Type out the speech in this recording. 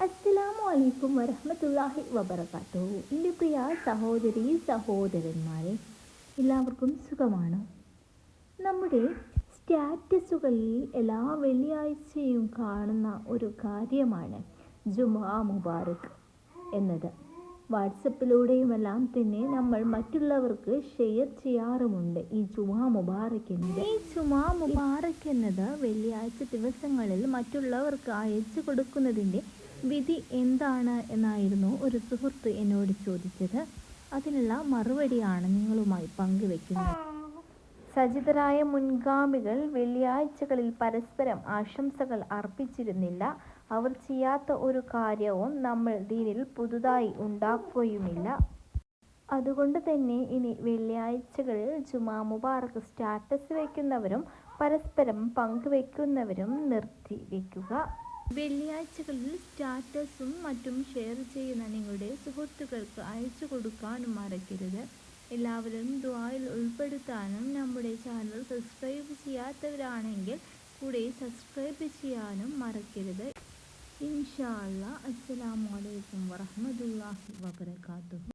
അസ്സലാമു അലൈക്കും വരഹമത്തല്ലാഹി വബർക്കാത്തു എന്റെ പ്രിയ സഹോദരി സഹോദരന്മാരെ എല്ലാവർക്കും സുഖമാണ്? നമ്മുടെ സ്റ്റാറ്റസുകളിൽ എല്ലാ വെള്ളിയാഴ്ചയും കാണുന്ന ഒരു കാര്യമാണ് ജുമാ മുബാറക് എന്നത്. വാട്സപ്പിലൂടെയുമെല്ലാം തന്നെ നമ്മൾ മറ്റുള്ളവർക്ക് ഷെയർ ചെയ്യാറുമുണ്ട് ഈ ജുമാ മുബാറക് എന്നത് ഈ ജുമാ മുബാറക് എന്നത് വെള്ളിയാഴ്ച ദിവസങ്ങളിൽ മറ്റുള്ളവർക്ക് അയച്ചു കൊടുക്കുന്നതിന്റെ വിധി എന്താണ് എന്നായിരുന്നു ഒരു സുഹൃത്ത് എന്നോട് ചോദിച്ചത്. അതിനുള്ള മറുപടിയാണ് നിങ്ങളുമായി പങ്കുവെക്കുന്നത്. സജിതരായ മുൻഗാമികൾ വെള്ളിയാഴ്ചകളിൽ പരസ്പരം ആശംസകൾ അർപ്പിച്ചിരുന്നില്ല. അവർ ചെയ്യാത്ത ഒരു കാര്യവും നമ്മൾ ദീനിൽ പുതുതായി ഉണ്ടാക്കുകയുമില്ല. അതുകൊണ്ട് തന്നെ ഇനി വെള്ളിയാഴ്ചകളിൽ ജുമാ മുബാറക് സ്റ്റാറ്റസ് വയ്ക്കുന്നവരും പരസ്പരം പങ്കുവെക്കുന്നവരും നിർത്തി വയ്ക്കുക. വെള്ളിയാഴ്ചകളിൽ സ്റ്റാറ്റസും മറ്റും ഷെയർ ചെയ്യുന്ന നിങ്ങളുടെ സുഹൃത്തുക്കൾക്ക് അയച്ചു കൊടുക്കാനും മറക്കരുത്. എല്ലാവരും ദ്വായിൽ ഉൾപ്പെടുത്താനും നമ്മുടെ ചാനൽ സബ്സ്ക്രൈബ് ചെയ്യാത്തവരാണെങ്കിൽ കൂടെ സബ്സ്ക്രൈബ് ചെയ്യാനും മറക്കരുത്. ഇൻഷാല്ല അസ്സാം അസ്സലാമു അലൈക്കും വാത്തു